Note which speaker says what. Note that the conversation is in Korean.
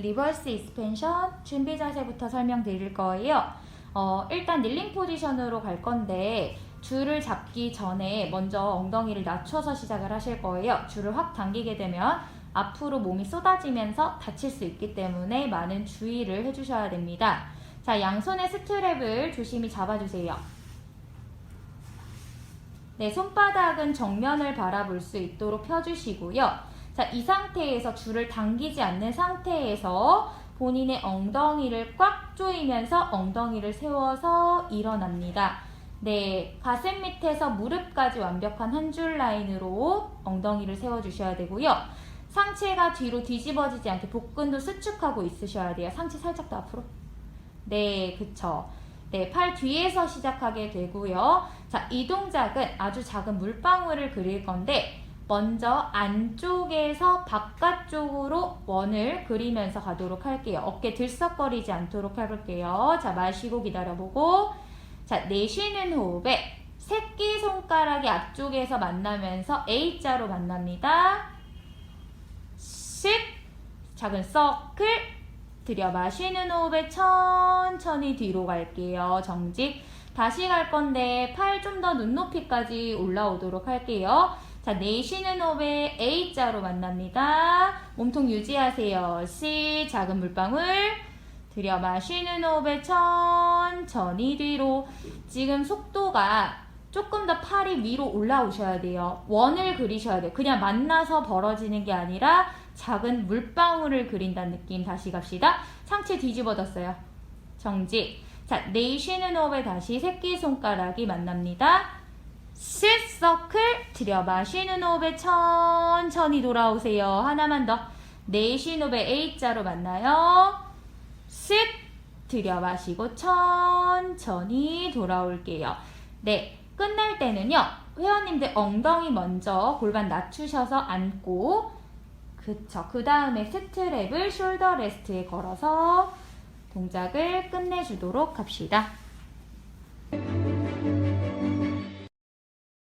Speaker 1: 리버스 익스펜션 준비 자세부터 설명드릴 거예요. 어, 일단 닐링 포지션으로 갈 건데 줄을 잡기 전에 먼저 엉덩이를 낮춰서 시작을 하실 거예요. 줄을 확 당기게 되면 앞으로 몸이 쏟아지면서 다칠 수 있기 때문에 많은 주의를 해주셔야 됩니다. 자, 양손의 스트랩을 조심히 잡아주세요. 네, 손바닥은 정면을 바라볼 수 있도록 펴주시고요. 자, 이 상태에서 줄을 당기지 않는 상태에서 본인의 엉덩이를 꽉 조이면서 엉덩이를 세워서 일어납니다. 네, 가슴 밑에서 무릎까지 완벽한 한 줄 라인으로 엉덩이를 세워주셔야 되고요. 상체가 뒤로 뒤집어지지 않게 복근도 수축하고 있으셔야 돼요. 상체 살짝 더 앞으로. 네, 그쵸. 네, 팔 뒤에서 시작하게 되고요. 자, 이 동작은 아주 작은 물방울을 그릴 건데 먼저 안쪽에서 바깥쪽으로 원을 그리면서 가도록 할게요. 어깨 들썩거리지 않도록 해볼게요. 자, 마시고 기다려보고 자, 내쉬는 호흡에 새끼손가락이 앞쪽에서 만나면서 A자로 만납니다. 10 작은 서클 들여 마시는 호흡에 천천히 뒤로 갈게요. 정직. 다시 갈 건데 팔 좀 더 눈높이까지 올라오도록 할게요. 자, 내쉬는 호흡에 A자로 만납니다. 몸통 유지하세요. C 작은 물방울 들여 마시는 호흡에 천천히 뒤로 지금 속도가 조금 더 팔이 위로 올라오셔야 돼요. 원을 그리셔야 돼요. 그냥 만나서 벌어지는 게 아니라 작은 물방울을 그린다는 느낌 다시 갑시다. 상체 뒤집어졌어요. 정직. 자, 내쉬는 호흡에 다시 새끼손가락이 만납니다. sit 서클 들여 마시는 호흡에 천천히 돌아오세요. 하나만 더. 내쉬는 호흡에 A자로 만나요. sit 들여 마시고 천천히 돌아올게요. 네. 끝날 때는요. 회원님들 엉덩이 먼저 골반 낮추셔서 앉고 그쵸. 그 다음에 스트랩을 숄더 레스트에 걸어서 동작을 끝내주도록 합시다.